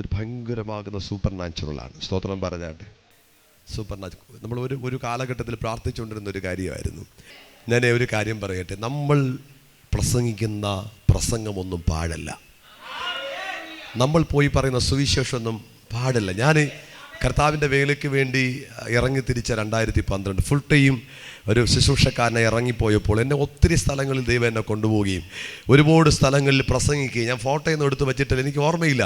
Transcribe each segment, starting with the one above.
ഇതൊരു ഭയങ്കരമാകുന്ന സൂപ്പർ നാച്ചുറലാണ് സ്തോത്രം പറഞ്ഞാട്ട്. സൂപ്പർ നാച്ചുറൽ നമ്മൾ ഒരു ഒരു കാലഘട്ടത്തിൽ പ്രാർത്ഥിച്ചുകൊണ്ടിരുന്ന ഒരു കാര്യമായിരുന്നു. ഞാൻ ഒരു കാര്യം പറയട്ടെ. നമ്മൾ പ്രസംഗിക്കുന്ന പ്രസംഗമൊന്നും പാടല്ല നമ്മൾ പോയി പറയുന്ന സുവിശേഷമൊന്നും പാടില്ല ഞാൻ കർത്താവിന്റെ വേലയ്ക്ക് വേണ്ടി ഇറങ്ങി തിരിച്ച രണ്ടായിരത്തി പന്ത്രണ്ട് ഫുൾ ടൈം ഒരു ശുശ്രൂഷക്കാരനെ ഇറങ്ങിപ്പോയപ്പോൾ എന്നെ ഒത്തിരി സ്ഥലങ്ങളിൽ ദൈവം എന്നെ കൊണ്ടുപോവുകയും ഒരുപാട് സ്ഥലങ്ങളിൽ പ്രസംഗിക്കുകയും ഞാൻ ഫോട്ടോയൊന്നും എടുത്ത് വെച്ചിട്ടില്ല എനിക്ക് ഓർമ്മയില്ല.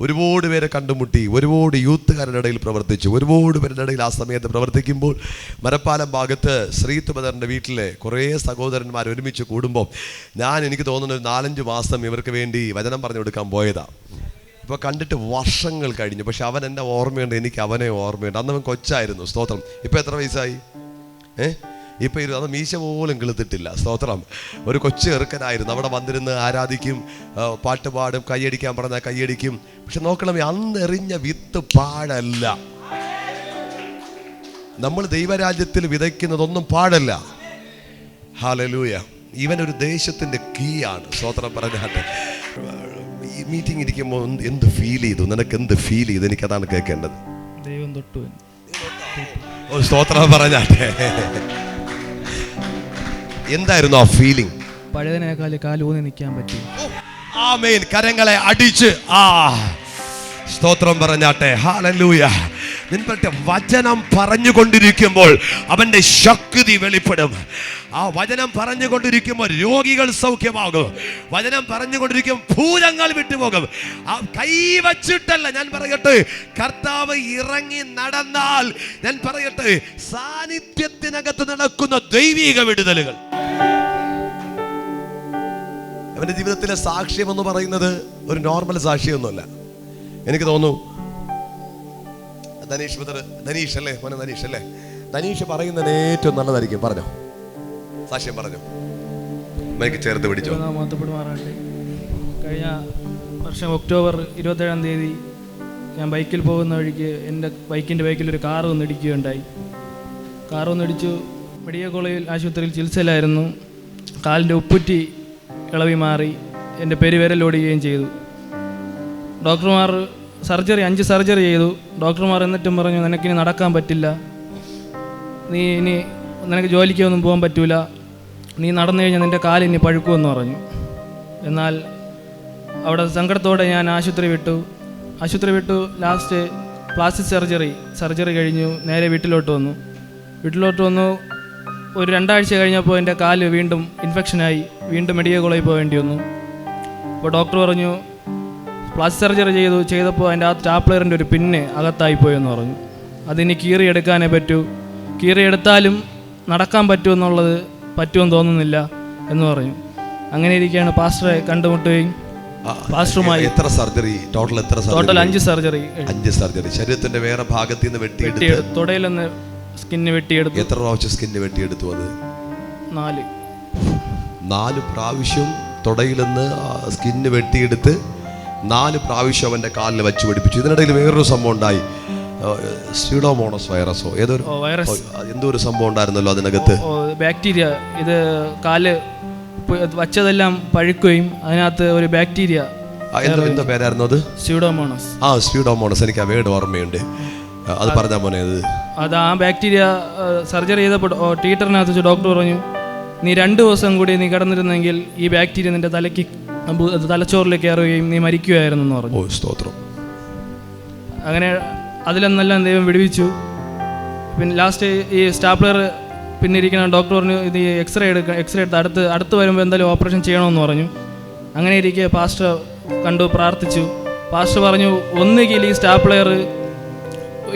ഒരുപാട് പേരെ കണ്ടുമുട്ടി ഒരുപാട് യൂത്തുകാരുടെ ഇടയിൽ പ്രവർത്തിച്ചു ഒരുപാട് പേരുടെ ഇടയിൽ ആ സമയത്ത് പ്രവർത്തിക്കുമ്പോൾ മരപ്പാലം ഭാഗത്ത് ശ്രീത്ത് ബദറിന്റെ വീട്ടിലെ കുറേ സഹോദരന്മാർ ഒരുമിച്ച് കൂടുമ്പോൾ ഞാൻ എനിക്ക് തോന്നുന്ന ഒരു നാലഞ്ച് മാസം ഇവർക്ക് വേണ്ടി വചനം പറഞ്ഞു കൊടുക്കാൻ പോയതാണ് ഇപ്പോൾ കണ്ടിട്ട് വർഷങ്ങൾ കഴിഞ്ഞു. പക്ഷെ അവൻ എന്നെ ഓർമ്മയുണ്ട്? എനിക്ക് അവനെ ഓർമ്മയുണ്ട്. അന്ന് അവൻ കൊച്ചായിരുന്നു. സ്തോത്രം. ഇപ്പം എത്ര വയസ്സായി? ഏ? ഇപ്പം ഇരുന്ന് അത് മീശ പോലും കിളുത്തിട്ടില്ല. സ്തോത്രം. ഒരു കൊച്ചു ചെറുക്കനായിരുന്നു. അവിടെ വന്നിരുന്ന് ആരാധിക്കും പാട്ട് പാടും കൈയടിക്കാൻ പറഞ്ഞാൽ കൈയടിക്കും. പക്ഷെ നോക്കണമേ അന്നെറിഞ്ഞ വിത്ത് പാടല്ല. നമ്മൾ ദൈവരാജ്യത്തിൽ വിതയ്ക്കുന്നതൊന്നും പാടല്ല. ഹാലലൂയ ഇവൻ ഒരു ദേശത്തിന്റെ കീയാണ്. സ്തോത്രം പറഞ്ഞാട്ടെ. മീറ്റിംഗ് ഇരിക്കുമ്പോൾ എന്ത് ഫീൽ ചെയ്തു? നിനക്ക് എന്ത് ഫീൽ ചെയ്തു? എനിക്ക് അതാണ് കേൾക്കേണ്ടത്. ദൈവം തൊട്ടു. ഓ സ്തോത്രം പറഞ്ഞാട്ടെ. എന്തായിരുന്നു ആ ഫീലിംഗ് പഴയതിനേക്കാൾ കാലൂന്നി നിൽക്കാൻ പറ്റി. ആമേൻ. കരങ്ങളെ അടിച്ച്. ആ സ്തോത്രം പറഞ്ഞാട്ടെ. ഹാലലൂയ നിൻപറ്റ വചനം പറഞ്ഞുകൊണ്ടിരിക്കുമ്പോൾ അവന്റെ ശക്തി വെളിപ്പെടും. ആ വചനം പറഞ്ഞുകൊണ്ടിരിക്കുമ്പോൾ രോഗികൾ സൗഖ്യമാകും. വചനം പറഞ്ഞുകൊണ്ടിരിക്കും ഭൂതങ്ങൾ വിട്ടുപോകും. ആ കൈവച്ചിട്ടല്ല ഞാൻ പറയട്ടെ കർത്താവ് ഇറങ്ങി നടന്നാൽ ഞാൻ പറയട്ടെ സാന്നിധ്യത്തിനകത്ത് നടക്കുന്ന ദൈവിക വിടുതലുകൾ. അവന്റെ ജീവിതത്തിലെ സാക്ഷ്യം എന്ന് പറയുന്നത് ഒരു നോർമൽ സാക്ഷിയൊന്നുമല്ല. എനിക്ക് തോന്നുന്നു ധനീഷ് ബ്രദർ ധനീഷ് അല്ലേ? മോനെ ധനീഷ് അല്ലേ? ധനീഷ് പറയുന്നത് ഏറ്റവും നല്ലതായിരിക്കും. പറഞ്ഞോ. സാക്ഷ്യം പറഞ്ഞോ. മൈക്ക് ചേർത്ത് പിടിച്ചോ. കഴിഞ്ഞ വർഷം ഒക്ടോബർ ഇരുപത്തേഴാം തീയതി ഞാൻ ബൈക്കിൽ പോകുന്ന വഴിക്ക് എന്റെ ബൈക്കിന്റെ ബൈക്കിൽ ഒരു കാർ വന്ന് ഇടിക്കുകയുണ്ടായി. കാർ വന്നിടിച്ചു മെഡിക്കൽ കോളേജിൽ ആശുപത്രിയിൽ ചികിത്സയിലായിരുന്നു. കാലിന്റെ ഉപ്പുറ്റി ഇളവി മാറി. എന്റെ പെരുവിരൽ ഓടുകയും ചെയ്തു. ഡോക്ടർമാർ സർജറി അഞ്ച് സർജറി ചെയ്തു. ഡോക്ടർമാർ എന്നിട്ടും പറഞ്ഞു നിനക്കിനി നടക്കാൻ പറ്റില്ല. നീ ഇനി നിനക്ക് ജോലിക്കൊന്നും പോകാൻ പറ്റൂല. നീ നടന്നു കഴിഞ്ഞാൽ നിന്റെ കാലിനി പഴുക്കുമെന്ന് പറഞ്ഞു. എന്നാൽ അവിടെ സങ്കടത്തോടെ ഞാൻ ആശുപത്രി വിട്ടു. ആശുപത്രി വിട്ടു. ലാസ്റ്റ് പ്ലാസ്റ്റിക് സർജറി സർജറി കഴിഞ്ഞു. നേരെ വീട്ടിലോട്ട് വന്നു. വീട്ടിലോട്ട് വന്നു. ഒരു രണ്ടാഴ്ച കഴിഞ്ഞപ്പോൾ എന്റെ കാൽ വീണ്ടും ഇൻഫെക്ഷനായി വീണ്ടും മെഡിക്കൽ കോളേജിൽ പോകേണ്ടി വന്നു. അപ്പോൾ ഡോക്ടർ പറഞ്ഞു പ്ലാസ്റ്റിക് സർജറി ചെയ്തു ചെയ്തപ്പോൾ അതിന്റെ ആ സ്റ്റാപ്ലറിന്റെ ഒരു പിന്ന് അകത്തായി പോയെന്ന് പറഞ്ഞു. അതിനി കീറിയെടുക്കാനേ പറ്റൂ. കീറി എടുത്താലും നടക്കാൻ പറ്റുമെന്നുള്ളത് പറ്റുമെന്ന് തോന്നുന്നില്ല എന്ന് പറഞ്ഞു. അങ്ങനെ ഇരിക്കുകയാണ് പാസ്റ്ററെ കണ്ടുമുട്ടുകയും പാസ്റ്ററുമായി എത്ര സർജറി ടോട്ടൽ എത്ര ടോട്ടൽ അഞ്ച് സർജറി അഞ്ച് സർജറി ശരീരത്തിന്റെ വേറെ ഭാഗത്ത് നിന്ന് വെട്ടിയെടുത്ത് തുടയിലൊന്ന് സ്കിന്ന് വെട്ടിയെടുത്തു. എത്ര പ്രാവശ്യം സ്കിന്ന് വെട്ടിയെടുത്തു അത്? നാല്. നാല് പ്രാവശ്യം തുടയിൽ നിന്ന് സ്കിന്ന് വെട്ടിയെടുത്ത് നാല് പ്രാവശ്യം അവന്റെ കാലിൽ വെച്ച് പിടിപ്പിച്ചു. ഇതിനിടയിൽ വേറൊരു സംഭവം ഉണ്ടായി. സ്യൂഡോമോണസ് വൈറസോ ഏതൊരു എന്തോ ഒരു സംഭവം ഉണ്ടായിരുന്നല്ലോ അതിനകത്ത്? ബാക്ടീരിയ ഇത് കാൽ വച്ചതെല്ലാം പഴുക്കുകയും അതിനകത്ത് ഒരു ബാക്ടീരിയ എന്തോ എന്തോ പേരായിരുന്നു അത്? സ്യൂഡോമോണസ് ആ സ്യൂഡോമോണസ് എനിക്ക് ആ വേർഡ് ഓർമ്മയുണ്ട്. അത് പറഞ്ഞാൽ മോനെ അത്? അത് ആ ബാക്ടീരിയ സർജറി ചെയ്തപ്പോൾ ടീച്ചറിനകത്ത് ഡോക്ടർ പറഞ്ഞു നീ രണ്ട് ദിവസം കൂടി നീ കിടന്നിരുന്നെങ്കിൽ ഈ ബാക്ടീരിയ നിന്റെ തലയ്ക്ക് തലച്ചോറിലേക്ക് കയറുകയും നീ മരിക്കുകയായിരുന്നു എന്ന് പറഞ്ഞു. ഓ സ്തോത്രം. അങ്ങനെ അതിലെന്നെല്ലാം ദൈവം വിടുവിച്ചു. പിന്നെ ലാസ്റ്റ് ഈ സ്റ്റാപ്ലർ പിന്നെ ഇരിക്കുന്ന ഡോക്ടർ പറഞ്ഞു ഇത് എക്സ്റേ എടുക്കുക എക്സ്റേ എടുത്ത് അടുത്ത് അടുത്ത് വരുമ്പോൾ എന്തായാലും ഓപ്പറേഷൻ ചെയ്യണമെന്ന് പറഞ്ഞു. അങ്ങനെ ഇരിക്കെ പാസ്റ്റർ കണ്ടു പ്രാർത്ഥിച്ചു. പാസ്റ്റർ പറഞ്ഞു ഒന്നുകിൽ ഈ സ്റ്റാപ്ലെയർ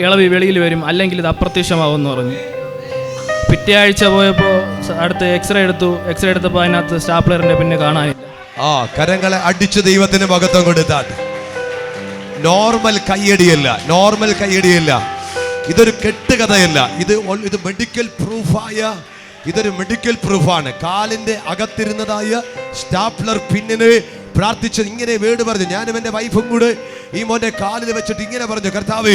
ഇളവി വെളിയിൽ വരും അല്ലെങ്കിൽ ഇത് അപ്രത്യക്ഷമാവുമെന്ന് പറഞ്ഞു. പിറ്റേ ആഴ്ച പോയപ്പോൾ അടുത്ത് എക്സ്റേ എടുത്തു. എക്സ്റേ എടുത്തപ്പോൾ അതിനകത്ത് സ്റ്റാപ്ലെയറിന്റെ പിന്നെ കാണാനില്ല. ആ കരങ്ങളെ അടിച്ച് ദൈവത്തിന് മഹത്വം കൊടുത്താൽ. നോർമൽ കയ്യടിയല്ല നോർമൽ കയ്യടിയല്ല. ഇതൊരു കെട്ടുകഥയല്ല ഇത് ഇത് മെഡിക്കൽ പ്രൂഫായ ഇതൊരു മെഡിക്കൽ പ്രൂഫാണ് കാലിന്റെ അകത്തിരുന്നതായ സ്റ്റാപ്ലർ പിന്നിന് പ്രാർത്ഥിച്ചത് ഇങ്ങനെ വേട് പറഞ്ഞു. ഞാനും എന്റെ വൈഫും കൂടെ ഈ മോന്റെ കാലിൽ വെച്ചിട്ട് ഇങ്ങനെ പറഞ്ഞു കർത്താവ്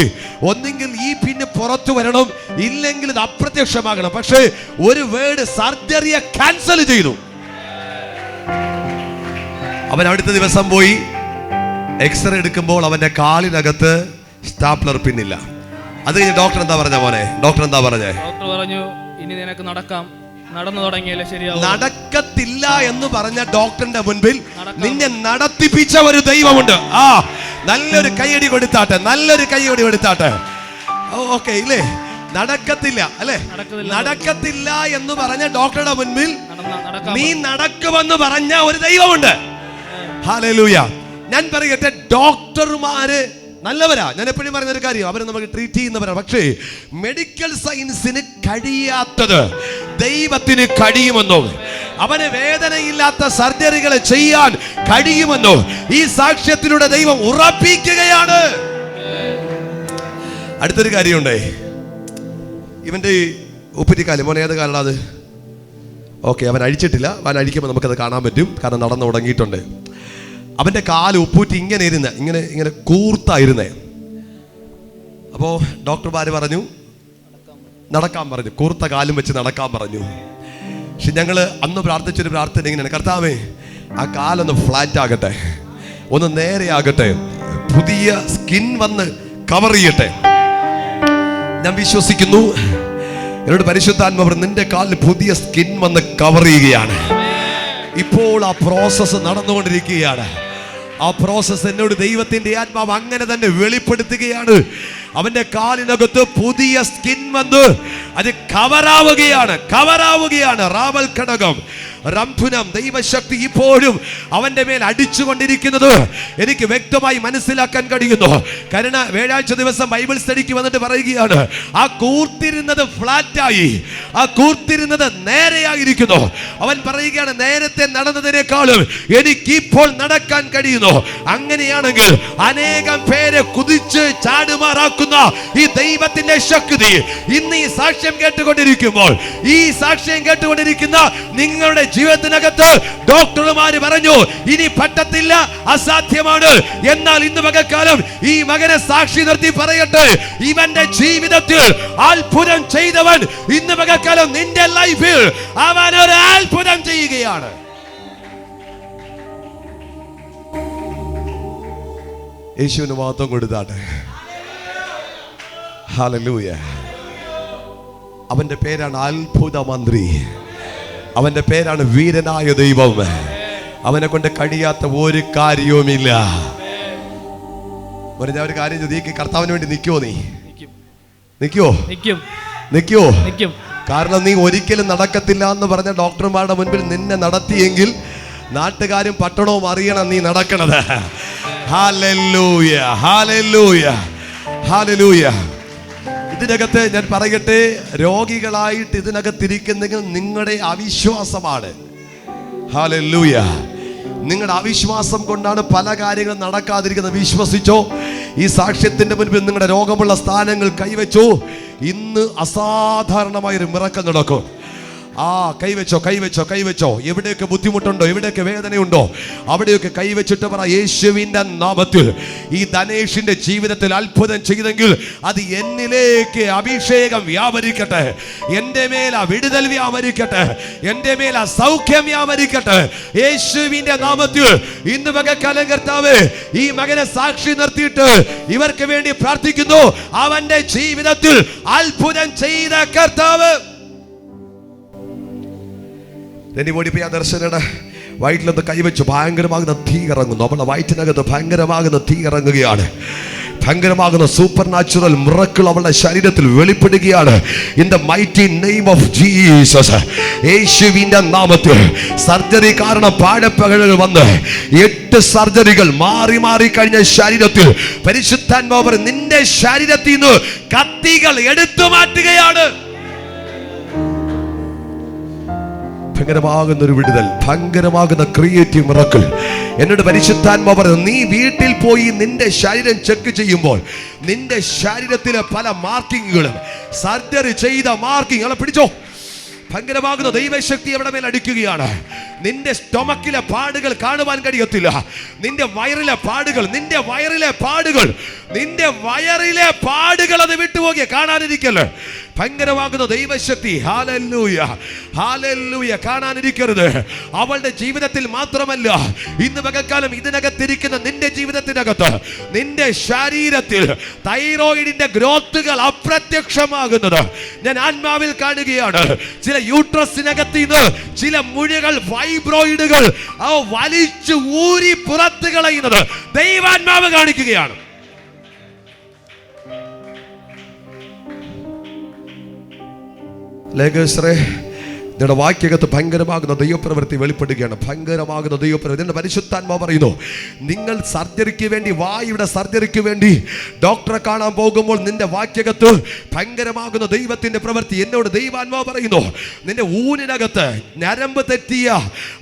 ഒന്നെങ്കിൽ ഈ പിന്ന് പുറത്തു വരണം ഇല്ലെങ്കിൽ ഇത് അപ്രത്യക്ഷമാകണം. പക്ഷേ ഒരു വേട് സർജറിയെ ക്യാൻസൽ ചെയ്തു. അവൻ അടുത്ത ദിവസം പോയി എക്സ്റേ എടുക്കുമ്പോൾ അവന്റെ കാലിനകത്ത് സ്റ്റാപ്ലർ പിന്നില്ല അത് കഴിഞ്ഞ് ഡോക്ടർ എന്താ പറഞ്ഞ മോനെ? ഡോക്ടർ എന്താ പറഞ്ഞേ? ഡോക്ടർ പറഞ്ഞു ഇനി നിനക്ക് നടക്കാം. നടന്നു തുടങ്ങിയല്ലേ ശരിയാവും. നടക്കത്തില്ല എന്ന് പറഞ്ഞ ഡോക്ടറിന്റെ മുൻപിൽ നിന്നെ നടത്തിപ്പിച്ച ഒരു ദൈവമുണ്ട്. ആ നല്ലൊരു കൈയടി കൊടുത്താട്ടെ നല്ലൊരു കൈയടി കൊടുത്താട്ടെ. ഓക്കെ ഇല്ലേ? നടക്കത്തില്ല അല്ലേ? നടക്കത്തില്ല. നടക്കത്തില്ല എന്ന് പറഞ്ഞ ഡോക്ടറുടെ മുൻപിൽ നീ നടക്കുമെന്ന് പറഞ്ഞ ഒരു ദൈവമുണ്ട്. ഞാൻ പറയട്ടെ ഡോക്ടർമാര് നല്ലവരാ. ഞാൻ എപ്പോഴും പറയുന്ന ഒരു കാര്യം അവർ നമുക്ക് ട്രീറ്റ് ചെയ്യുന്നവരാണ് പക്ഷേ മെഡിക്കൽ സയൻസിന് കഴിയാത്തത് ദൈവത്തിന് കഴിയുമെന്നോ അവന് വേദനയില്ലാത്ത സർജറികൾ ചെയ്യാൻ കഴിയുമെന്നോ ഈ സാക്ഷ്യത്തിലൂടെ ദൈവം ഉറപ്പിക്കുകയാണ്. അടുത്തൊരു കാര്യമുണ്ടേ. ഇവന്റെ ഈ ഉപ്പുറ്റിക്കാൽ മോനെ ഏത് കാലാണ് അത്? ഓക്കെ അവൻ അഴിച്ചിട്ടില്ല. അവൻ അഴിക്കുമ്പോൾ നമുക്കത് കാണാൻ പറ്റും. കാരണം നടന്നു തുടങ്ങിയിട്ടുണ്ട് അവന്റെ കാൽ ഉപ്പൂറ്റി ഇങ്ങനെ ഇരുന്ന് ഇങ്ങനെ ഇങ്ങനെ കൂർത്തായിരുന്നേ. അപ്പോൾ ഡോക്ടർമാർ പറഞ്ഞു നടക്കാൻ പറഞ്ഞു കൂർത്ത കാലും വെച്ച് നടക്കാൻ പറഞ്ഞു. പക്ഷെ ഞങ്ങൾ അന്ന് പ്രാർത്ഥിച്ചൊരു പ്രാർത്ഥന ഇങ്ങനെയാണ് കർത്താവേ ആ കാലൊന്ന് ഫ്ലാറ്റ് ആകട്ടെ ഒന്ന് നേരെയാകട്ടെ പുതിയ സ്കിൻ വന്ന് കവർ ചെയ്യട്ടെ. ഞാൻ വിശ്വസിക്കുന്നു എന്നോട് പരിശുദ്ധാത്മ പറഞ്ഞു, നിന്റെ കാലിൽ പുതിയ സ്കിൻ വന്ന് കവർ ചെയ്യുകയാണ്. ഇപ്പോൾ ആ പ്രോസസ്സ് നടന്നുകൊണ്ടിരിക്കുകയാണ്. ആ പ്രോസസ്സ് എന്നോട് ദൈവത്തിന്റെ ആത്മാവ് അങ്ങനെ തന്നെ വെളിപ്പെടുത്തുകയാണ്. അവന്റെ കാലിനകത്ത് പുതിയ സ്കിൻ വന്ന് അത് കവറാവുകയാണ് കവറാവുകയാണ് റാവൽ ഘടകം റംഭുനം ദൈവശക്തി ഇപ്പോഴും അവന്റെ മേൽ അടിച്ചുകൊണ്ടിരിക്കുന്നത് എനിക്ക് വ്യക്തമായി മനസ്സിലാക്കാൻ കഴിയുന്നു. കരുണ വേഴാഴ്ച ദിവസം ബൈബിൾ സ്റ്റഡിക്ക് വന്നിട്ട് പറയുകയാണ് ആ കൂർത്തിരുന്നത് ഫ്ലാറ്റായി ആ കൂർത്തിരുന്നത് നേരെയായിരിക്കുന്നു. അവൻ പറയുകയാണ് നേരത്തെ നടന്നതിനേക്കാളും എനിക്ക് ഇപ്പോൾ നടക്കാൻ കഴിയുന്നു. അങ്ങനെയാണെങ്കിൽ അനേകം പേരെ കുതിച്ച് ചാടുമാറാക്കുന്ന ഈ ദൈവത്തിന്റെ ശക്തി ഇന്ന് ഈ സാക്ഷ്യം കേട്ടുകൊണ്ടിരിക്കുമ്പോൾ ഈ സാക്ഷ്യം കേട്ടുകൊണ്ടിരിക്കുന്ന നിങ്ങളുടെ ജീവിതത്തിനകത്ത് ഡോക്ടർമാര് പറഞ്ഞു ഇനി പറ്റത്തില്ല അസാധ്യമാണ്. എന്നാൽ ഇന്ന് പകൽക്കാലം ഈ മകനെ സാക്ഷി നിർത്തി പറയട്ടെ. ഇവന്റെ ജീവിതത്തിൽ അത്ഭുതം ചെയ്തവൻ ഇന്ന് പകൽക്കാലം നിന്റെ ലൈഫിൽ അവൻ ഒരു അത്ഭുതം ചെയ്യുകയാണ്. യേശുവിന് മാത്രം കൊടുത്താട്ടെ ഹാലലൂയ അവന്റെ പേരാണ് അത്ഭുത മന്ത്രി അവന്റെ പേരാണ് വീരനായ ദൈവം. അവനെ കൊണ്ട് കഴിയാത്ത ഒരു കാര്യവുമില്ല. ഒരു ഞാൻ ഒരു കാര്യം ചോദിക്ക്. കർത്താവിന് വേണ്ടി നിൽക്കുമോ നീ? നിൽക്കുമോ നിൽക്കുമോ നിൽക്കും. കാരണം നീ ഒരിക്കലും നടക്കത്തില്ല എന്ന് പറഞ്ഞ ഡോക്ടർമാരുടെ മുൻപിൽ നിന്നെ നടത്തിയെങ്കിൽ നാട്ടുകാരും പട്ടണവും അറിയണം നീ നടക്കണത്. ഹാലൂയ ഹാലൂയ ഹാലൂയ ഇതിനകത്ത് ഞാൻ പറയട്ടെ രോഗികളായിട്ട് ഇതിനകത്തിരിക്കുന്നെങ്കിൽ നിങ്ങളുടെ അവിശ്വാസമാണ്. ഹാലൂയ നിങ്ങളുടെ അവിശ്വാസം കൊണ്ടാണ് പല കാര്യങ്ങളും നടക്കാതിരിക്കുന്നത്. വിശ്വസിച്ചോ? ഈ സാക്ഷ്യത്തിന്റെ മുൻപിൽ നിങ്ങളുടെ രോഗമുള്ള സ്ഥാനങ്ങൾ കൈവച്ചു? ഇന്ന് അസാധാരണമായൊരു മിറക്കം നടക്കും. ആ കൈവച്ചോ കൈവച്ചോ കൈവച്ചോ. എവിടെയൊക്കെ ബുദ്ധിമുട്ടുണ്ടോ എവിടെയൊക്കെ വേദനയുണ്ടോ അവിടെയൊക്കെ കൈവച്ചിട്ട് പറ യേശുവിന്റെ നാമത്തിൽ. ഈ ധനേഷിന്റെ ജീവിതത്തിൽ അത്ഭുതം ചെയ്തെങ്കിൽ അത് എന്നിലേക്ക് അഭിഷേകം വ്യാപരിക്കട്ടെ. എന്റെ ആ വിടുതൽ വ്യാപരിക്കട്ടെ. എന്റെ ആ സൗഖ്യം വ്യാപരിക്കട്ടെ. യേശുവിന്റെ നാമത്തിൽ ഇന്ന് മകക്കാലം കർത്താവ് ഈ മകനെ സാക്ഷി നിർത്തിയിട്ട് ഇവർക്ക് വേണ്ടി പ്രാർത്ഥിക്കുന്നു. അവന്റെ ജീവിതത്തിൽ അത്ഭുതം ചെയ്ത കർത്താവ്. രണ്ടി ഓടിപ്പോയി ആ ദർശനയുടെ വയറ്റിലൊന്ന് കൈവച്ചു ഭയങ്കരമാകുന്ന തീ ഇറങ്ങുന്നു അവളുടെ വയറ്റിനകത്ത് ഭയങ്കരമാകുന്ന തീ ഇറങ്ങുകയാണ് ഭയങ്കരമാകുന്ന സൂപ്പർ നാച്ചുറൽ മിറക്കിൾ അവളുടെ ശരീരത്തിൽ വെളിപ്പെടുകയാണ് in the mighty name of Jesus യേശുവിന്റെ നാമത്തിൽ സർജറി കാരണം പാഴപ്പകഴകൾ വന്ന് എട്ട് സർജറികൾ മാറി മാറി കഴിഞ്ഞ ശരീരത്തിൽ. പരിശുദ്ധാത്മാവ് നിന്റെ ശരീരത്തിൽ നിന്ന് കത്തികൾ എടുത്തു മാറ്റുകയാണ്. ഭയങ്കരമാകുന്ന ഒരു വിടുതൽ ഭയങ്കരമാകുന്ന ക്രിയേറ്റീവ് മിറക്കിൾ എന്നോട് പരിശുദ്ധാത്മ പറഞ്ഞു നീ വീട്ടിൽ പോയി നിന്റെ ശരീരം ചെക്ക് ചെയ്യുമ്പോൾ നിന്റെ ശരീരത്തിലെ പല മാർക്കിങ്ങുകളും സർജറി ചെയ്ത മാർക്കിങ്ങുകളെ പിടിച്ചോ. ഭയങ്കരമാകുന്ന ദൈവശക്തി എവിടെ മേൽ അടിക്കുകയാണ്. നിന്റെ സ്റ്റൊമക്കിലെ പാടുകൾ കാണുവാൻ കഴിയത്തില്ല. നിന്റെ വയറിലെ പാടുകൾ നിന്റെ വയറിലെ പാടുകൾ നിന്റെ വയറിലെ പാടുകൾ അത് വിട്ടുപോകിയ കാണാനിരിക്കല്ലേ ഭയങ്കരമാകുന്ന ദൈവശക്തി. ഹാലല്ലൂയ ഹാലല്ലൂയ കാണാനിരിക്കരുത്. അവളുടെ ജീവിതത്തിൽ മാത്രമല്ല ഇന്ന് പകൽക്കാലം ഇതിനകത്തിരിക്കുന്ന നിന്റെ ജീവിതത്തിനകത്ത് നിന്റെ ശരീരത്തിൽ തൈറോയിഡിന്റെ ഗ്രോത്തുകൾ അപ്രത്യക്ഷമാകുന്നത്. ഞാൻ ആത്മാവിൽ കാണുകയാണ്. ചില യൂട്രസിനകത്ത് നിന്ന് ചില മുഴകൾ ഫൈബ്രോയിഡുകൾ അവ വലിച്ചു ഊരി പുറത്ത് കളയുന്നത് ദൈവാത്മാവ് കാണിക്കുകയാണ്. ലേഖേശ്വരെ നിങ്ങളുടെ വാക്യകത്ത് ഭയങ്കരമാകുന്ന ദൈവപ്രവൃത്തി വെളിപ്പെടുകയാണ്. ഭയങ്കരമാകുന്ന ദൈവപ്രവൃത്തി. എന്റെ പരിശുദ്ധാത്മാ പറയുന്നു നിങ്ങൾ സർജറിക്ക് വേണ്ടി വായുടെ സർജറിക്ക് വേണ്ടി ഡോക്ടറെ കാണാൻ പോകുമ്പോൾ നിന്റെ വാക്യകത്ത് ഭയങ്കരമാകുന്ന ദൈവത്തിന്റെ പ്രവൃത്തി. എന്നോട് ദൈവാത്മാ പറയുന്നു നിന്റെ ഊനിനകത്ത് ഞരമ്പ് തെറ്റിയ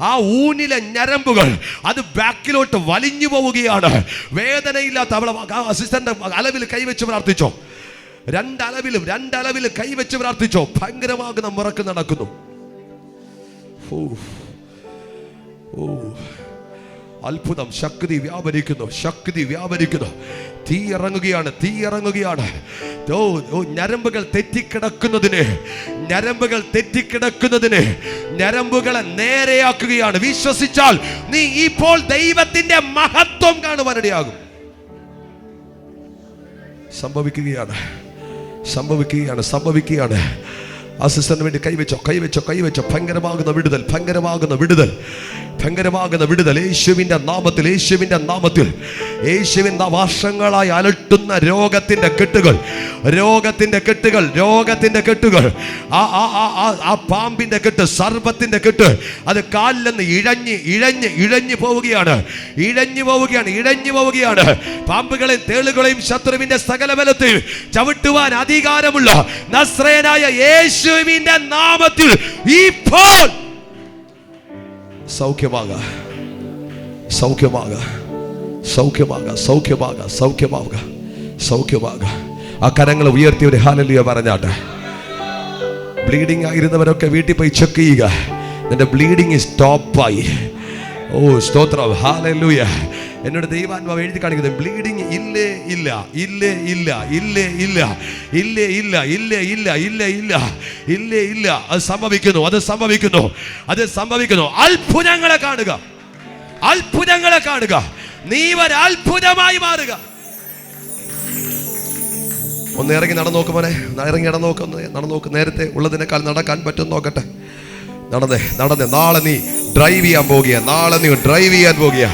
ആ ഊനിലെ ഞരമ്പുകൾ അത് ബാക്കിലോട്ട് വലിഞ്ഞു പോവുകയാണ്. വേദനയില്ലാത്ത അവളെ അസിസ്റ്റന്റ് അളവിൽ കൈവച്ച് പ്രാർത്ഥിച്ചോ. രണ്ടളവിലും രണ്ടളവിൽ കൈവച്ച് പ്രാർത്ഥിച്ചോ. ഭയങ്കരമാകുന്ന മുറക്ക് നടക്കുന്നു. ഓ അത്ഭുതം. ശക്തി വ്യാപരിക്കുന്നു. ശക്തി വ്യാപരിക്കുന്നു. തീ ഇറങ്ങുകയാണ് തീ ഇറങ്ങുകയാണ് ഞരമ്പുകൾ തെറ്റിക്കിടക്കുന്നതിന് ഞരമ്പുകൾ തെറ്റിക്കിടക്കുന്നതിന് ഞരമ്പുകളെ നേരെയാക്കുകയാണ്. വിശ്വസിച്ചാൽ നീ ഇപ്പോൾ ദൈവത്തിന്റെ മഹത്വം കാണുവാനിടയാകും. സംഭവിക്കുകയാണ്. സംഭവിക്കുകയാണ് സംഭവിക്കുകയാണ്. അസിസ്റ്റന്റിന് വേണ്ടി കൈവച്ചോ കൈവച്ചോ കൈവച്ചോ. ഭയങ്കരമാകുന്ന വിടുതൽ ഭയങ്കരമാകുന്ന വിടുതൽ. ഭയങ്കരമാകുന്ന വിടുതൽ യേശുവിന്റെ നാമത്തിൽ യേശുവിന്റെ നാമത്തിൽ. യേശുവിന്റെ വർഷങ്ങളായി അലട്ടുന്ന രോഗത്തിന്റെ കെട്ടുകൾ രോഗത്തിന്റെ കെട്ടുകൾ രോഗത്തിന്റെ കെട്ടുകൾ. ആ ആ ആ പാമ്പിന്റെ കെട്ട് സർപ്പത്തിന്റെ കെട്ട് അത് കാലിലെന്ന് ഇഴഞ്ഞ് ഇഴഞ്ഞ് ഇഴഞ്ഞു പോവുകയാണ്. ഇഴഞ്ഞു പോവുകയാണ് ഇഴഞ്ഞു പോവുകയാണ്. പാമ്പുകളെയും തേളുകളെയും ശത്രുവിന്റെ സകല ബലത്തിൽ ചവിട്ടുവാൻ അധികാരമുള്ള നസ്രേനായ യേശുവിന്റെ നാമത്തിൽ ഇപ്പോൾ സൗഖ്യമാക. സൗഖ്യമാക. സൗഖ്യമാക. സൗഖ്യമാക. സൗഖ്യമാവുക. സൗഖ്യമാക ആ കരങ്ങൾ ഉയർത്തി ഒരു ഹാലലിയ പറഞ്ഞാട്ടെ. ബ്ലീഡിങ് ആയിരുന്നവരൊക്കെ വീട്ടിൽ പോയി ചെക്ക് ചെയ്യുക. നിന്റെ ബ്ലീഡിങ് സ്റ്റോപ്പായി ഓ സ്തോത്രം. ഹാലൂയ എന്നോട് ദൈവാത്മാവ് എഴുതി കാണിക്കുന്നത് ബ്ലീഡിങ് ഇല്ലേ ഇല്ല ഇല്ലേ ഇല്ല ഇല്ലേ ഇല്ല ഇല്ലേ ഇല്ല ഇല്ലേ ഇല്ല ഇല്ലേ ഇല്ല ഇല്ലേ ഇല്ല. അത് സംഭവിക്കുന്നു അത് സംഭവിക്കുന്നു അത് സംഭവിക്കുന്നു. അത്ഭുതങ്ങളെ കാണുക അത്ഭുതങ്ങളെ കാണുക. നീ ഒരു അത്ഭുതമായി മാറുക. ഒന്ന് ഇറങ്ങി നടന്നു നോക്ക് മോനെ ഇറങ്ങി നടന്നു നോക്ക് ഒന്ന് നടന്നു നോക്ക്. നേരത്തെ ഉള്ളതിനേക്കാൾ നടക്കാൻ പറ്റും നോക്കട്ടെ. നടന്നേ നടന്നേ. നാളെ നീ ഡ്രൈവ് ചെയ്യാൻ പോകുക നാളെ നീ ഡ്രൈവ് ചെയ്യാൻ പോകുക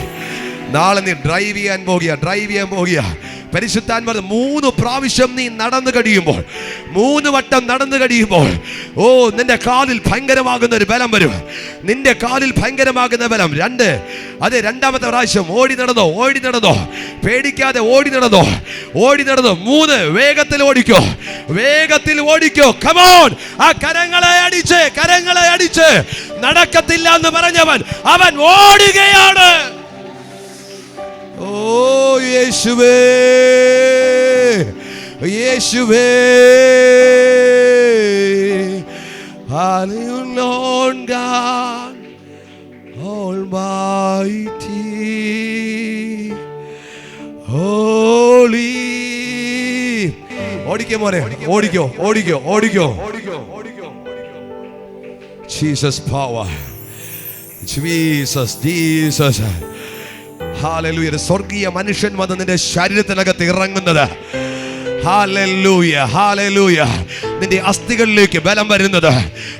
നാളെ നീ ഡ്രൈവ് ചെയ്യാൻ പോകുക ഡ്രൈവ് ചെയ്യാൻ പോകുക. പരിശുദ്ധാൻ പറഞ്ഞ മൂന്ന് പ്രാവശ്യം നീ നടന്നു കഴിയുമ്പോൾ മൂന്ന് വട്ടം നടന്നു കഴിയുമ്പോൾ ഓ നിന്റെ കാലിൽ ഭയങ്കരമാകുന്ന ഒരു ബലം വരും. നിന്റെ കാലിൽ ഭയങ്കരമാകുന്ന ബലം. രണ്ട് അതെ രണ്ടാമത്തെ പ്രാവശ്യം ഓടി നടന്നോ ഓടി നടന്നോ. പേടിക്കാതെ ഓടി നടന്നോ ഓടി നടന്നോ. മൂന്ന് വേഗത്തിൽ ഓടിക്കോ വേഗത്തിൽ ഓടിക്കോ. കമോൺ ആ കരങ്ങളെ അടിച്ച് കരങ്ങളെ അടിച്ച്. നടക്കത്തില്ല എന്ന് പറഞ്ഞവൻ അവൻ ഓടുകയാണ്. ഓ യേശുവേ യേശുവേ Hallelujah, God Almighty, Holy. ഓടിക്കോ മോനെ ഓടിക്കോ ഓടിക്കോ ഓടിക്കോ ജീസസ് പവർ ജീസസ് ജീസസ് ഒരു സ്വർഗീയ മനുഷ്യൻ വന്ന് നിന്റെ ശരീരത്തിനകത്ത് ഇറങ്ങുന്നത്. Hallelujah hallelujah. നിന്റെ അസ്ഥികളിലേക്ക് ബലം വരുന്നത്.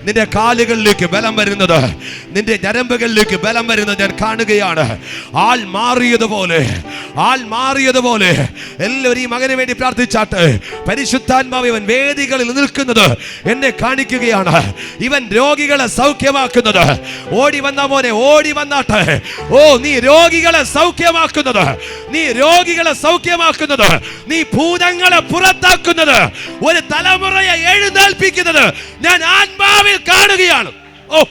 നിന്റെ കാലുകളിലേക്ക് ബലം വരുന്നത്. നിന്റെ ഞരമ്പുകളിലേക്ക് ബലം വരുന്നത് ഞാൻ കാണുകയാണ്. ആൾ മാറിയതുപോലെ ആൾ മാറിയതുപോലെ എല്ലാവരും ഈ മകന് വേണ്ടി പ്രാർത്ഥിച്ചാട്ട് പരിശുദ്ധാത്മാവ് ഇവൻ വേദികളിൽ നിൽക്കുന്നത് എന്നെ കാണിക്കുകയാണ്. ഇവൻ രോഗികളെ സൗഖ്യമാക്കുന്നത്. ഓടി വന്ന മോനെ ഓടി വന്നാട്ട്. ഓ നീ രോഗികളെ സൗഖ്യമാക്കുന്നത്. നീ രോഗികളെ സൗഖ്യമാക്കുന്നത്. നീ ഭൂതങ്ങളെ പുറത്താക്കുന്നത്. ഒരു തലമുറയെ എഴുന്നേൽപ്പിക്കുന്നത് ഞാൻ ആത്മാവിൽ കാണുകയാണ് ഓ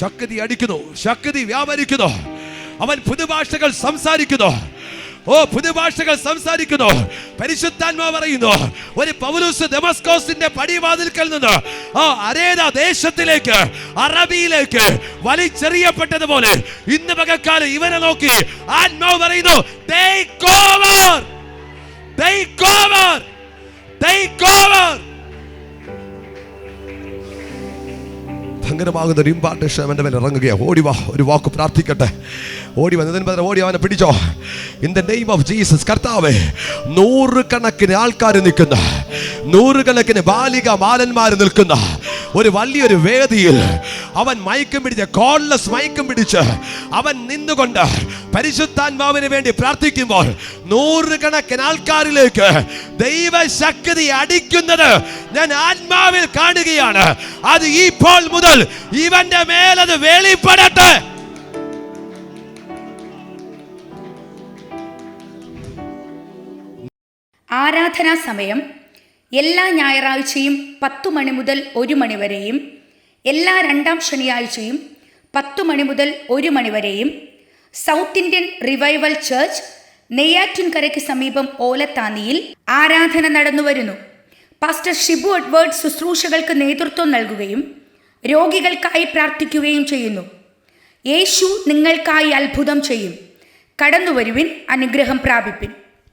ശക്തി അടിക്കുന്നു ശക്തി വ്യാപരിക്കുന്നു അവൻ പുതുഭാഷകൾ സംസാരിക്കുന്നു ഓ പുതുഭാഷകൾ സംസാരിക്കുന്നു പരിശുദ്ധാത്മാ പറയുന്നു ഒരു പൗലൂസ് ഡെമസ്കോസിന്റെ പടിവാതിൽക്കൽ നിന്ന് ആ അരേന ദേശത്തിലേക്ക് അറബിയിലേക്ക് വലിച്ചെറിയപ്പെട്ടതുപോലെ ഇന്ന് പകക്കാലം ഇവനെ നോക്കി ആത്മാവ് പറയുന്നു "Take over! Take over! Take over! ഭയങ്കരമാകുന്ന ഒരു ഇമ്പാർട്ടേഷൻ അവന്റെ മേലെ ഇറങ്ങുകയാണ് ഓടി വാ ഒരു വാക്ക് പ്രാർത്ഥിക്കട്ടെ. ഓടി വന്നതിന് പകരം ഓടി അവനെ പിടിച്ചോ. In the name of Jesus കർത്താവേ നൂറുകണക്കിന് ആൾക്കാർ നിൽക്കുന്ന നൂറുകണക്കിന് ബാലിക ബാലന്മാർ നിൽക്കുന്ന ഒരു വലിയൊരു വേദിയിൽ അവൻ മയക്കം പിടിച്ച് കോൺലെസ് മയക്കം പിടിച്ച് അവൻ നിന്നുകൊണ്ട് പരിശുദ്ധാത്മാവിന് വേണ്ടി പ്രാർത്ഥിക്കുമ്പോൾ നൂറുകണക്കിന് ആൾക്കാരിലേക്ക് ദൈവശക്തി അടിക്കുന്നത് ഞാൻ ആത്മാവിൽ കാണുകയാണ്. അത് ഇപ്പോൾ മുതൽ ഇവന്റെ മേലത് വേളിപ്പെടട്ടെ. ആരാധനാ സമയം എല്ലാ ഞായറാഴ്ചയും പത്തു മണി മുതൽ ഒരു മണി വരെയും എല്ലാ രണ്ടാം ശനിയാഴ്ചയും പത്തു മണി മുതൽ ഒരു മണി വരെയും സൗത്ത് ഇന്ത്യൻ റിവൈവൽ ചർച്ച് നെയ്യാറ്റിൻകരയ്ക്ക് സമീപം ഓലത്താന്നിയിൽ ആരാധന നടന്നുവരുന്നു പാസ്റ്റർ ഷിബു എഡ്വേർഡ് ശുശ്രൂഷകൾക്ക് നേതൃത്വം നൽകുകയും രോഗികൾക്കായി പ്രാർത്ഥിക്കുകയും ചെയ്യുന്നു. യേശു നിങ്ങൾക്കായി അത്ഭുതം ചെയ്യും. കടന്നുവരുവിൻ അനുഗ്രഹം പ്രാപിപ്പിൻ.